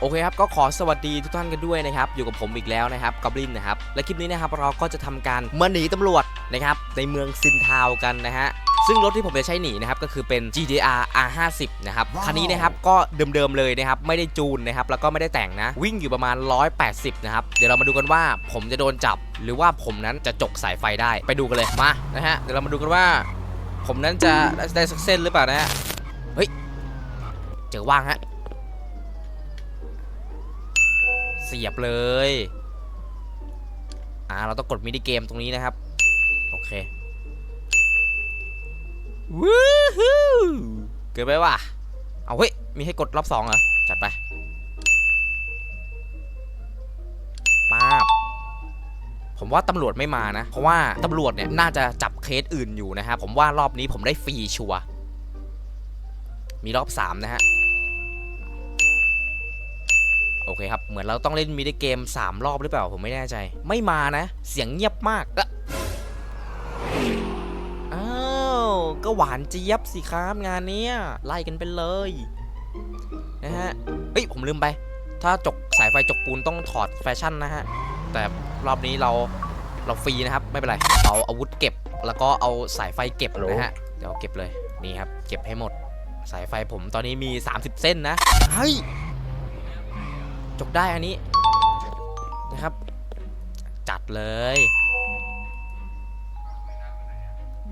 โอเคครับก็ขอสวัสดีทุกท่านกันด้วยนะครับอยู่กับผมอีกแล้วนะครับกอบลินนะครับและคลิปนี้นะครับเราก็จะทำการมาหนีตำรวจนะครับในเมืองซินทาวกันนะฮะซึ่งรถที่ผมจะใช้หนีนะครับก็คือเป็น GTR R50 นะครับคันนี้นะครับก็เดิมๆเลยนะครับไม่ได้จูนนะครับแล้วก็ไม่ได้แต่งนะ วิ่งอยู่ประมาณ 180 นะครับ เดี๋ยวเรามาดูกันว่าผมจะโดนจับ หรือว่าผมนั้นจะจกสายไฟได้ไปดูกันเลยมานะฮะเดี๋ยวเรามาดูกันว่า ผมนั้นจะได้สักเส้นหรือเปล่านะฮะเฮ้ยเจอว่างฮะ เสียบเลย อ่า เราต้องกดมินิเกมตรงนี้นะครับ โอเควู้ฮู้เกิดไปว่ะเอาเฮ้ย มีให้กดรอบสองเหรอ จัดไปป้าบผมว่าตำรวจไม่มานะ เพราะว่าตำรวจเนี่ยน่าจะจับเคสอื่นอยู่นะครับ ผมว่ารอบนี้ผมได้ฟรีชัว มีรอบสามนะฮะ โอเคครับ เหมือนเราต้องเล่นมินิเกม 3 รอบหรือเปล่า ผมไม่แน่ใจ ไม่มานะ เสียงเงียบมากเอ๊ะอ้าวก็หวานเจี๊ยบสิครับงานเนี้ยไล่กันไปเลยนะฮะเอ้ยผมลืมไป ถ้าจกสายไฟจกปูนต้องถอดแฟชั่นนะฮะ แต่รอบนี้เราเราฟรีนะครับ ไม่เป็นไร เอาอาวุธเก็บ แล้วก็เอาสายไฟเก็บนะฮะ เดี๋ยวเก็บเลย นี่ครับ เก็บให้หมด สายไฟผมตอนนี้มี 30 เส้นนะ เฮ้ย จกได้อันนี้นะครับ จัดเลย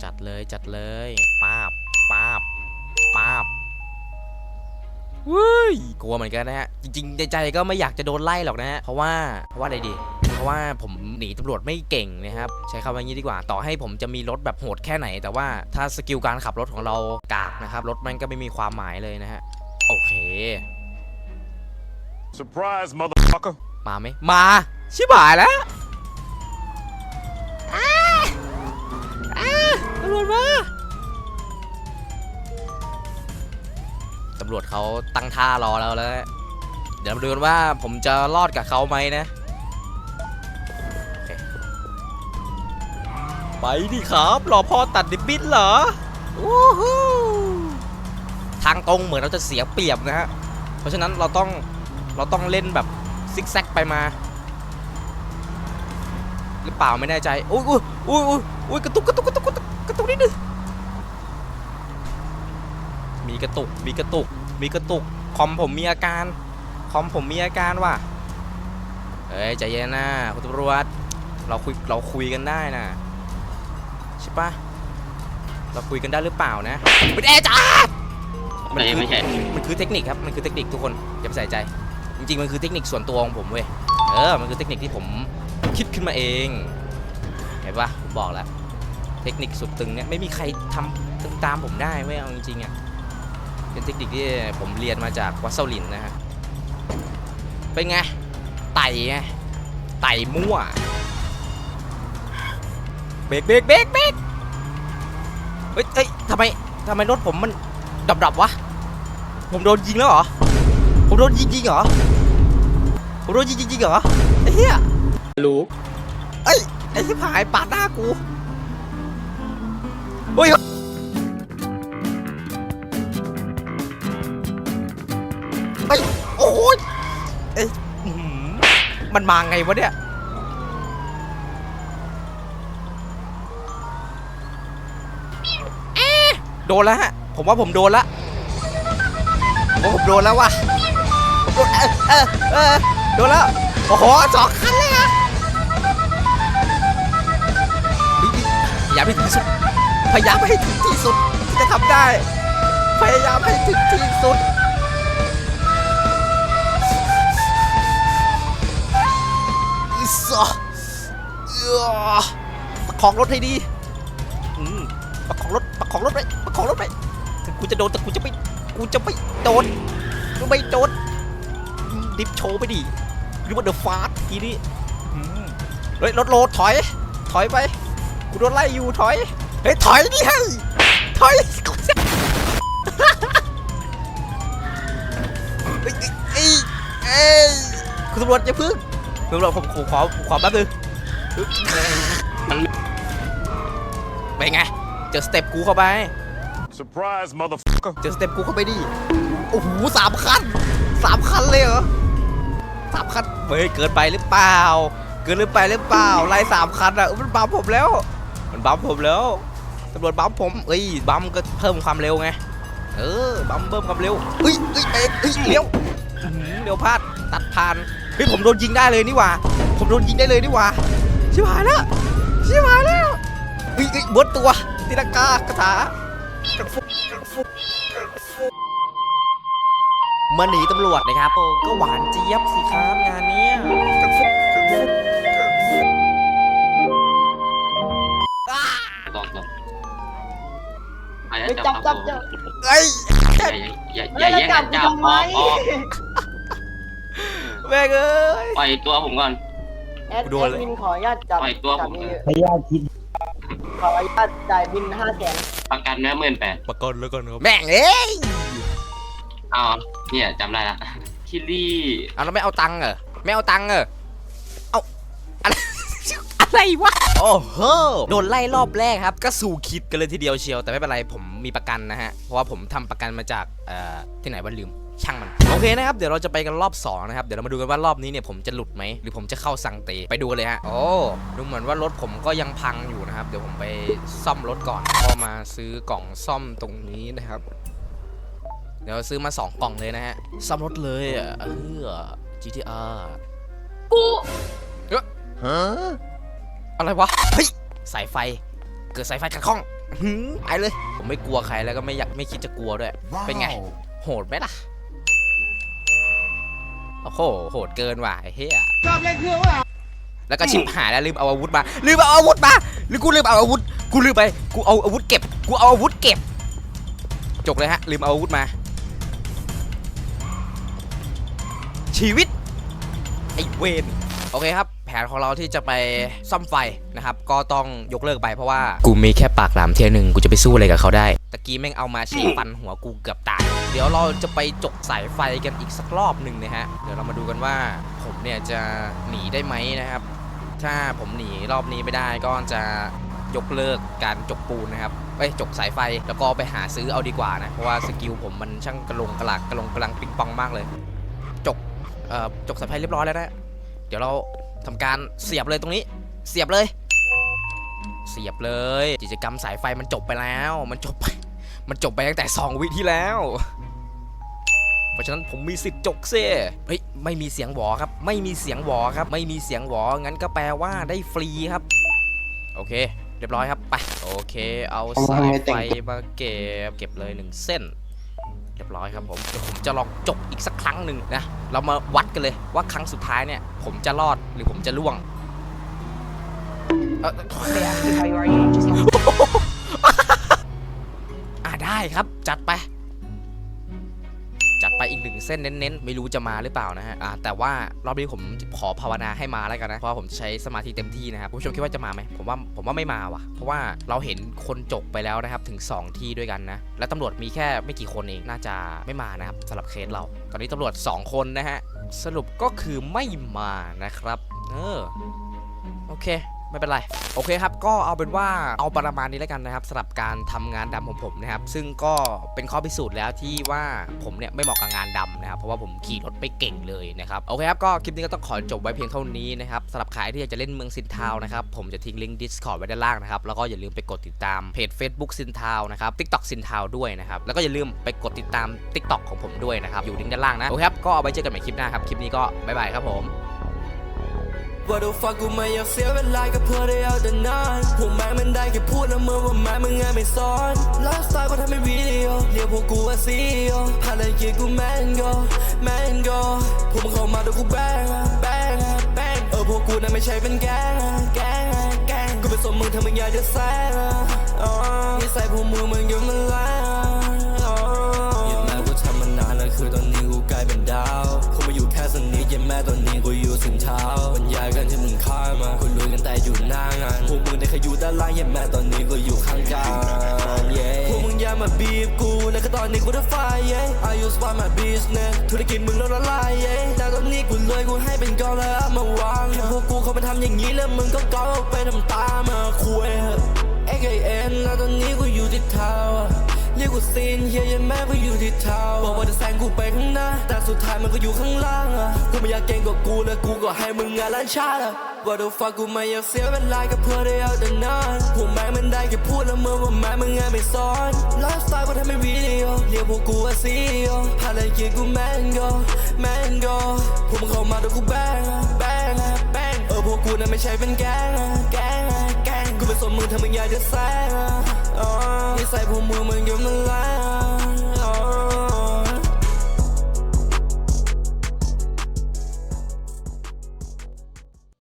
จัดเลยจัดเลยป้าบป้าบป้าบวุ้ยกลัวเหมือนกันนะฮะ จริงๆ ในใจก็ไม่อยากจะโดนไล่หรอกนะฮะ เพราะว่า เพราะว่าอะไรดี เพราะว่าผมหนีตำรวจไม่เก่งนะครับ ใช้คำว่างี้ดีกว่า ต่อให้ผมจะมีรถแบบโหดแค่ไหน แต่ว่าถ้าสกิลการขับรถของเรากากนะครับ รถมันก็ไม่มีความหมายเลยนะฮะ โอเค Surprise, motherfucker. มาไหมมา ชิบหายแล้วอ้าอ้าตำรวจมาตำรวจเขาตั้งท่ารอเราแล้ว เดี๋ยวมาดูกันว่าผมจะรอดกับเขาไหมนะโอเคไปดิครับรอพ่อตัดดิบบินเหรอวู้ฮู้ทางตรงเหมือนเราจะเสียเปรียบนะฮะ เพราะฉะนั้นเราต้อง เราต้องเล่นแบบซิกแซกไปมา หรือเปล่าไม่แน่ใจอุ้ยอุ้ยอุ้ยอุ้ยอุ้ยกระตุกกระตุกกระตุกกระตุกกระตุกนิดนึงมีกระตุกมีกระตุกมีกระตุกคอมผมมีอาการคอมผมมีอาการว่ะเอ้ยใจเย็นนะคุณตำรวจเราคุยเราคุยกันได้นะใช่ปะเราคุยกันได้หรือเปล่านะไม่ได้จ้าไม่ใช่ไม่ใช่มันคือเทคนิคครับมันคือเทคนิคทุกคนอย่าไปใส่ใจ จริงๆ มันคือเทคนิคส่วนตัวของผมเว้ย เออ มันคือเทคนิคที่ผมคิดขึ้นมาเอง เห็นปะผมบอกแล้ว เทคนิคสุดตึงเนี่ยไม่มีใครทำตึงตามผมได้เว้ย เอาจริงๆอะ เป็นเทคนิคที่ผมเรียนมาจากวัดเซาลินนะฮะ เป็นไง ไต่ไง ไต่มั่ว เบรกเบรกเบรกเบรกเฮ้ยเฮ้ยทำไมทำไมรถผมมันดับดับวะ ผมโดนยิงแล้วเหรอ ผมโดนยิงจริงเหรอผมโดนยิงจริงๆเหรอไอ้เหี้ยรู้เอ้ยไอ้ที่ผายปาดหน้ากูเฮ้ยเฮ้ยโอ้ยเอ้ยอื้อหือมันมาไงวะเนี่ยเอ๊ะโดนแล้วฮะ ผมว่าผมโดนละผมว่าผมโดนแล้วว่ะผม โดนเออเออเออโดนแล้ว โอ้โหสองคันเลยอะพยายามให้ถึงที่สุด พยายามให้ถึงที่สุดที่จะทำได้ พยายามให้ถึงที่สุดอิสระเออประคองรถให้ดีอืมประคองรถประคองรถไปประคองรถไปถึงกูจะโดนแต่กูจะไม่กูจะไม่โดนกูไม่โดน ดิฟโชว์ไปดิหรือว่าเดอะฟาสทีนี้อืมเฮ้ยรถโลดถอย ถอยไป กูโดนไล่อยู่ถอย เฮ้ยถอยดิเฮ้ยถอยกูจะเฮ้ยเอ้ยเอ้ยคุณตำรวจอย่าพึ่งคุณตำรวจผมขอขอขอแป๊บนึงเป็นไง เจอสเต็ปกูเข้าไป Surprise, motherfucker. เจอสเต็ปกูเข้าไปดิ โอ้โหสามคันสามคันเลยเหรอ สามคันเฮ้ยเกินไปหรือเปล่า เกินหรือไปหรือเปล่าไล่สามคันอะอุ๊ยมันบัมผมแล้ว มันบัมผมแล้วตำรวจบัมผมเอ้ยบัมก็เพิ่มความเร็วไงเออบัมเพิ่มความเร็วเฮ้ยเฮ้ยเอ้ยเฮ้ยเลี้ยวอื้อหือเลี้ยวพลาดตัดผ่านเฮ้ยผมโดนยิงได้เลยนี่หว่า ผมโดนยิงได้เลยนี่หว่าชิบหายแล้วชิบหายแล้วเฮ้ยเฮ้ยบดตัวตีลังกากระถากระฟุกกระฟุกกระฟุก มาหนีตำรวจนะครับโอ้ก็หวานเจี๊ยบสิครับงานเนี้ยกระฟุกกระฟุกกระฟุกอ้าลองลองไปจับจับจับเอ้ยอย่าอย่าอย่าแย่งกันจับออกอแม่งเอ้ยปล่อยตัวผมก่อนแอดแอดมินขออนุญาตจับปล่อยตัวผมเลยขออนุญาตคิดขออนุญาตจ่ายบินห้าแสนประกันเนื้อหมื่นแปดประกันแล้วกันครับแม่งเอ้ย เอาเนี่ยจำได้ละคิลลี่เอาแล้วไม่เอาตังค์เหรอไม่เอาตังค์เหรอเอาอะไร อะไรวะโอ้โหโดนไล่รอบแรกครับก็สู่คิดกันเลยทีเดียวเชียวแต่ไม่เป็นไรผมมีประกันนะฮะเพราะว่าผมทำประกันมาจากเอ่อที่ไหนวะลืมช่างมันโอเคนะครับเดี๋ยวเราจะไปกันรอบสองนะครับเดี๋ยวเรามาดูกันว่ารอบนี้เนี่ยผมจะหลุดไหมหรือผมจะเข้าสังเตไปดูกันเลยฮะโอ้ดูเหมือนว่ารถผมก็ยังพังอยู่นะครับ เดี๋ยวผมไปซ่อมรถก่อนพอมาซื้อกล่องซ่อมตรงนี้นะครับ เดี๋ยวซื้อมา 2 กล่องเลยนะฮะซ่อมรถเลยอะเออ GTR กูเอ๊ะฮะอะไรวะเฮ้ยสายไฟ เกิดสายไฟขัดข้องหืมไปเลย ผมไม่กลัวใครแล้วก็ไม่อยากไม่คิดจะกลัวด้วย เป็นไง โหดไหมล่ะ โอ้โห โหดเกินว่ะไอ้เหี้ยชอบเล่นเครื่องว่ะแล้วก็ชิบหายแล้วลืมเอาอาวุธมา ลืมเอาอาวุธมา หรือกูลืมเอาอาวุธ กูลืมไป กูเอาอาวุธเก็บ กูเอาอาวุธเก็บจกเลยฮะ ลืมเอาอาวุธมา ชีวิตไอ้เวนโอเคครับ แผนของเราที่จะไปซ่อมไฟนะครับ ก็ต้องยกเลิกไปเพราะว่ากูมีแค่ปากหลามเทียหนึ่งกูจะไปสู้อะไรกับเขาได้ตะกี้แม่งเอามาเฉียฟันหัวกูเกือบตาย เดี๋ยวเราจะไปจกสายไฟกันอีกสักรอบหนึ่งนะฮะเดี๋ยวเรามาดูกันว่าผมเนี่ยจะหนีได้ไหมนะครับ ถ้าผมหนีรอบนี้ไม่ได้ก็จะยกเลิกการจกปูนนะครับเอ้ยจกสายไฟแล้วก็ไปหาซื้อเอาดีกว่านะเพราะว่าสกิลผมมันช่างกระลงกระหลักกระลงกระลังปิงปองมากเลยจกเอ่อจกสายไฟเรียบร้อยแล้วนะเดี๋ยวเราทำการเสียบเลยตรงนี้ เสียบเลย เสียบเลย กิจกรรมสายไฟมันจบไปแล้ว มันจบไป มันจบไปตั้งแต่ 2 วิที่แล้ว เพราะฉะนั้นผมมีสิทธิ์จกเซ่เฮ้ยไม่มีเสียงหวอครับ ไม่มีเสียงหวอครับ ไม่มีเสียงหวองั้นก็แปลว่าได้ฟรีครับ โอเค เรียบร้อยครับไปโอเค เอาสายไฟมาเก็บเก็บเลยหนึ่งเส้น เรียบร้อยครับผมเดี๋ยวผมจะลองจกอีกสักครั้งหนึ่งนะ เรามาวัดกันเลยว่าครั้งสุดท้ายเนี่ย ผมจะรอดหรือผมจะล่วงเอ่ออ่าได้ครับ จัดไปจัด ไปอีกหนึ่งเส้นเน้นๆ ไม่รู้จะมาหรือเปล่านะฮะอ่าแต่ว่ารอบนี้ผมขอภาวนาให้มาแล้วกันนะ เพราะว่าผมใช้สมาธิเต็มที่นะครับคุณผู้ชมคิดว่าจะมาไหมผมว่าผมว่าไม่มาว่ะ เพราะว่าเราเห็นคนจกไปแล้วนะครับถึง 2 ที่ด้วยกันนะ และตำรวจมีแค่ไม่กี่คนเองน่าจะไม่มานะครับสำหรับเคสเรา ตอนนี้ตำรวจ 2 คนนะฮะสรุปก็คือไม่มานะครับ เออโอเค ไม่เป็นไร โอเคครับ ก็เอาเป็นว่าเอาประมาณนี้แล้วกันนะครับสำหรับการทำงานดำของผมนะครับ ซึ่งก็เป็นข้อพิสูจน์แล้วที่ว่าผมเนี่ยไม่เหมาะกับงานดำนะครับ เพราะว่าผมขี่รถไม่เก่งเลยนะครับ โอเคครับ ก็คลิปนี้ก็ต้องขอจบไว้เพียงเท่านี้นะครับสำหรับใครที่อยากจะเล่นเมืองซินทาวนะครับ ผมจะทิ้งลิงก์ Discord ไว้ด้านล่างนะครับ แล้วก็อย่าลืมไปกดติดตามเพจ Facebook ซินทาวนะครับ TikTok ซินทาวด้วยนะครับ แล้วก็อย่าลืมไปกดติดตาม TikTok ของผมด้วยนะครับ อยู่ลิงก์ด้านล่างนะ โอเคครับ ก็เอาไว้เจอกันใหม่คลิปหน้าครับ คลิปนี้ก็บ๊ายบายครับผม ว่าดูฟักกูไม่อยากเสียเวลากับเพื่อได้เอาแต่นานพวกแม่งมันได้แค่พูดนะเมื่อว่าแม่งมึงไงไม่สอนไลฟ์สไตล์ก็ทำเป็นวิดีโอเรียกพวกกูว่าซีโอภารกิจกูแมนโกแมนโกพวกมึงเข้ามาดูกูแบงแบงแบงเออพวกกูน่ะไม่ใช่เป็นแก๊งแก๊งแก๊งกูไปส่งมึงถ้ามึงอยากจะแซงอะอ๋อนิสัยพวกมึงมันยังมันแรง แม่ตอนนี้กูอยู่สินเท้าบรรยายกันที่มึงฆ่ามากูลุยกันแต่อยู่หน้างานพวกมึงได้แค่อยู่ด้านล่างยันแม่ตอนนี้กูอยู่ข้างกลางเย้พวกมึงอย่ามาบีบกูแล้วก็ตอนนี้กูได้ไฟเย้ I use one my business ธุรกิจมึงโดนละลายเย้แต่ตอนนี้กูเลยกูให้เป็นกองแล้วเอามาวางพวกกูเขาไปทำอย่างนี้แล้วมึงก็ก้าไปทำตามมาคุย AKN แล้วตอนนี้กูอยู่ที่เท้า เรียกกูซีนเฮียยันแม่ก็อยู่ที่เท้าบอกว่าจะแซงกูไปข้างหน้า แต่สุดท้ายมันก็อยู่ข้างล่างอะกูไม่อยากเก่งกว่ากูแล้วกูก็ให้มึงงานล้านชาติอะ What the fuck กูไม่อยากเสียเวลากับเพื่อได้เอาแต่นานพวกแม่มันได้แค่พูดแล้วเมื่อว่าแม่มึงงานไม่สอนไลฟ์สไตล์กูทำเป็นวิดีโอเรียกพวกกูว่าซีโอภารกิจกูแมนโกแมนโกพวกมึงเข้ามาเดี๋ยวกูแบงแบงแบงเออพวกกูนั้นไม่ใช่เป็นแก๊งแก๊ง กูไปสนมึงทำมึงใหญ่จะแซงนิสัยพวกมึงมึงยอมละลาย